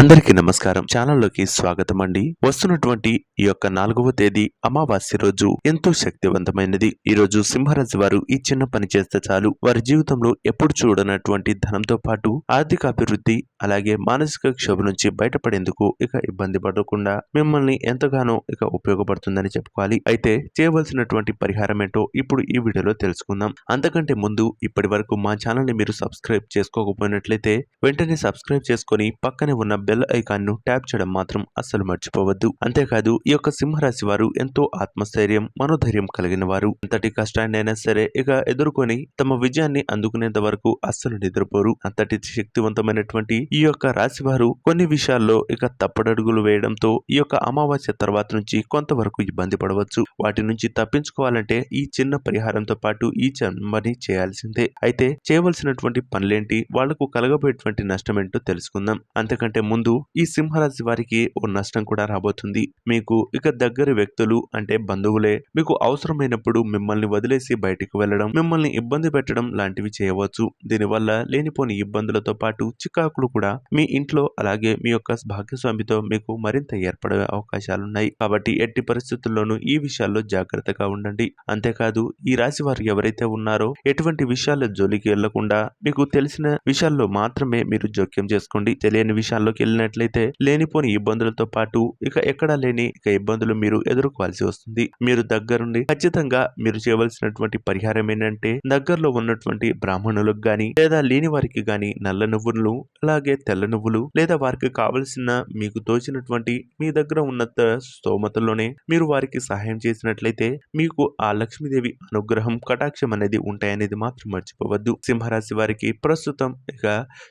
అందరికీ నమస్కారం. ఛానల్లోకి స్వాగతం అండి వస్తున్నటువంటి ఈ యొక్క నాలుగవ తేదీ అమావాస్య రోజు ఎంతో శక్తివంతమైనది. ఈ రోజు సింహరాశి వారు ఈ చిన్న పని చేస్తే చాలు. వారి జీవితంలో ఎప్పుడు చూడనటువంటి ధనంతో పాటు ఆర్థిక అభివృద్ధి అలాగే మానసిక క్షోభ నుంచి బయటపడేందుకు ఇక ఇబ్బంది పడకుండా మిమ్మల్ని ఎంతగానో ఇక ఉపయోగపడుతుందని చెప్పుకోవాలి. అయితే చేయవలసినటువంటి పరిహారం ఏంటో ఇప్పుడు ఈ వీడియోలో తెలుసుకుందాం. అంతకంటే ముందు ఇప్పటి వరకు మా ఛానల్ని మీరు సబ్స్క్రైబ్ చేసుకోకపోయినట్లయితే వెంటనే సబ్స్క్రైబ్ చేసుకొని పక్కనే ఉన్న బెల్ ఐకాన్ను ట్యాప్ చేయడం మాత్రం అస్సలు మర్చిపోవద్దు. అంతేకాదు ఈ యొక్క సింహరాశి వారు ఎంతో ఆత్మస్థైర్యం మనోధైర్యం కలిగిన వారు. అంతటి కష్టాన్ని అయినా సరే ఇక ఎదుర్కొని తమ విజయాన్ని అందుకునేంత వరకు అస్సలు నిద్రపోరు. అంతటి శక్తివంతమైనటువంటి ఈ యొక్క రాశి వారు కొన్ని విషయాల్లో ఇక తప్పడడుగులు వేయడంతో ఈ యొక్క అమావాస్య తర్వాత నుంచి కొంతవరకు ఇబ్బంది పడవచ్చు. వాటి నుంచి తప్పించుకోవాలంటే ఈ చిన్న పరిహారంతో పాటు ఈ జన్మని చేయాల్సిందే. అయితే చేయవలసినటువంటి పనులేంటి? వాళ్ళకు కలగబోయేటువంటి నష్టం ఏంటో తెలుసుకుందాం. అంతకంటే ముందు ఈ సింహరాశి వారికి ఓ నష్టం కూడా రాబోతుంది. మీకు ఇక దగ్గర వ్యక్తులు అంటే బంధువులే మీకు అవసరమైనప్పుడు మిమ్మల్ని వదిలేసి బయటికి వెళ్ళడం మిమ్మల్ని ఇబ్బంది పెట్టడం లాంటివి చేయవచ్చు. దీనివల్ల లేనిపోని ఇబ్బందులతో పాటు చికాకులు కూడా మీ ఇంట్లో అలాగే మీ యొక్క భాగస్వామితో మీకు మరింత ఏర్పడే అవకాశాలున్నాయి. కాబట్టి ఎట్టి పరిస్థితుల్లోనూ ఈ విషయాల్లో జాగ్రత్తగా ఉండండి. అంతేకాదు ఈ రాశి వారు ఎవరైతే ఉన్నారో ఎటువంటి విషయాల జోలికి వెళ్ళకుండా మీకు తెలిసిన విషయాల్లో మాత్రమే మీరు జోక్యం చేసుకోండి. తెలియని విషయాల్లోకి వెళ్ళినట్లయితే లేనిపోని ఇబ్బందులతో పాటు ఇక ఎక్కడా లేని ఇక ఇబ్బందులు మీరు ఎదుర్కోవాల్సి వస్తుంది. మీరు దగ్గరుండి ఖచ్చితంగా మీరు చేయవలసినటువంటి పరిహారం ఏంటంటే దగ్గరలో ఉన్నటువంటి బ్రాహ్మణులకు గాని లేదా లేని వారికి గాని నల్ల నువ్వులు అలాగే తెల్ల నువ్వులు లేదా వారికి కావలసిన మీకు తోచినటువంటి మీ దగ్గర ఉన్నత స్తోమతలోనే మీరు వారికి సహాయం చేసినట్లయితే మీకు ఆ లక్ష్మీదేవి అనుగ్రహం కటాక్షం అనేది ఉంటాయనేది మాత్రం మర్చిపోవద్దు. సింహరాశి వారికి ప్రస్తుతం ఇక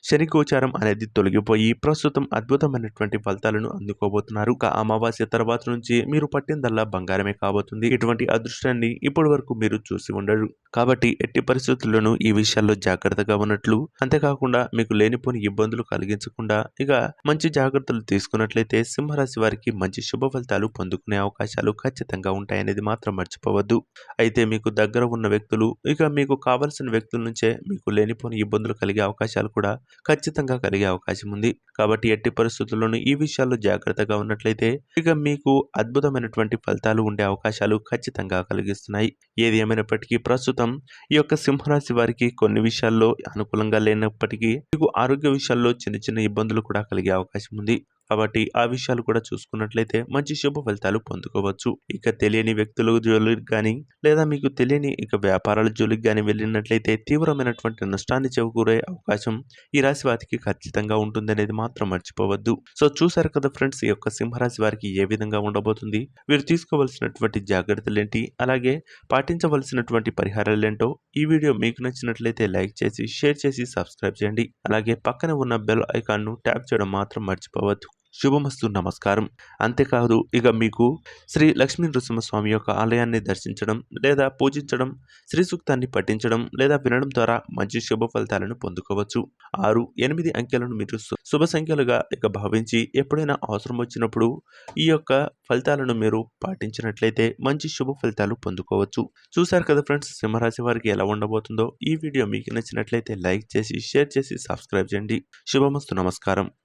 శని గోచారం అనేది తొలగిపోయి ప్రస్తుతం అద్భుతమైనటువంటి ఫలితాలను అందుకోబోతున్నారు. ఇక అమావాస్య తర్వాత నుంచి మీరు పట్టిందల్లా బంగారమే కాబోతుంది. ఇటువంటి అదృష్టాన్ని ఇప్పటి వరకు మీరు చూసి ఉండరు. కాబట్టి ఎట్టి పరిస్థితుల్లోనూ ఈ విషయాల్లో జాగ్రత్తగా ఉన్నట్లు అంతేకాకుండా మీకు లేనిపోని ఇబ్బందులు కలిగించకుండా ఇక మంచి జాగ్రత్తలు తీసుకున్నట్లయితే సింహరాశి వారికి మంచి శుభ ఫలితాలు పొందుకునే అవకాశాలు ఖచ్చితంగా ఉంటాయనేది మాత్రం మర్చిపోవద్దు. అయితే మీకు దగ్గర ఉన్న వ్యక్తులు ఇక మీకు కావలసిన వ్యక్తుల నుంచే మీకు లేనిపోని ఇబ్బందులు కలిగే అవకాశాలు కూడా ఖచ్చితంగా కలిగే అవకాశం ఉంది. కాబట్టి ఎట్టి పరిస్థితుల్లోనూ ఈ విషయాల్లో జాగ్రత్తగా ఉన్నట్లయితే ఇక మీకు అద్భుతమైనటువంటి ఫలితాలు ఉండే అవకాశాలు ఖచ్చితంగా కలిగిస్తున్నాయి. ఏది ఏమైనప్పటికీ ప్రస్తుతం ఈ యొక్క సింహరాశి వారికి కొన్ని విషయాల్లో అనుకూలంగా లేనప్పటికీ మీకు ఆరోగ్య విషయాల్లో చిన్న చిన్న ఇబ్బందులు కూడా కలిగే అవకాశం ఉంది. కాబట్టి ఆ విషయాలు కూడా చూసుకున్నట్లయితే మంచి శుభ ఫలితాలు పొందుకోవచ్చు. ఇక తెలియని వ్యక్తుల జోలికి కానీ లేదా మీకు తెలియని ఇక వ్యాపారాల జోలికి కానీ వెళ్ళినట్లయితే తీవ్రమైనటువంటి నష్టాన్ని చేకూరే అవకాశం ఈ రాశి వారికి ఖచ్చితంగా ఉంటుందనేది మాత్రం మర్చిపోవద్దు. సో చూసారు కదా ఫ్రెండ్స్ ఈ యొక్క సింహరాశి వారికి ఏ విధంగా ఉండబోతుంది? వీరు తీసుకోవాల్సినటువంటి జాగ్రత్తలు ఏంటి? అలాగే పాటించవలసినటువంటి పరిహారాలు ఏంటో ఈ వీడియో మీకు నచ్చినట్లయితే లైక్ చేసి షేర్ చేసి సబ్స్క్రైబ్ చేయండి. అలాగే పక్కన ఉన్న బెల్ ఐకాన్ను ట్యాప్ చేయడం మాత్రం మర్చిపోవద్దు. శుభమస్తు నమస్కారం. అంతేకాదు ఇక మీకు శ్రీ లక్ష్మీ నృసింహస్వామి యొక్క ఆలయాన్ని దర్శించడం లేదా పూజించడం శ్రీ సూక్తాన్ని పఠించడం లేదా వినడం ద్వారా మంచి శుభ ఫలితాలను పొందుకోవచ్చు. ఆరు ఎనిమిది అంకెలను మీరు శుభ సంఖ్యలుగా ఇక భావించి ఎప్పుడైనా అవసరం వచ్చినప్పుడు ఈ యొక్క ఫలితాలను మీరు పాటించినట్లయితే మంచి శుభ ఫలితాలు పొందుకోవచ్చు. చూశారు కదా ఫ్రెండ్స్ సింహరాశి వారికి ఎలా ఉండబోతుందో? ఈ వీడియో మీకు నచ్చినట్లయితే లైక్ చేసి షేర్ చేసి సబ్స్క్రైబ్ చేయండి. శుభమస్తు నమస్కారం.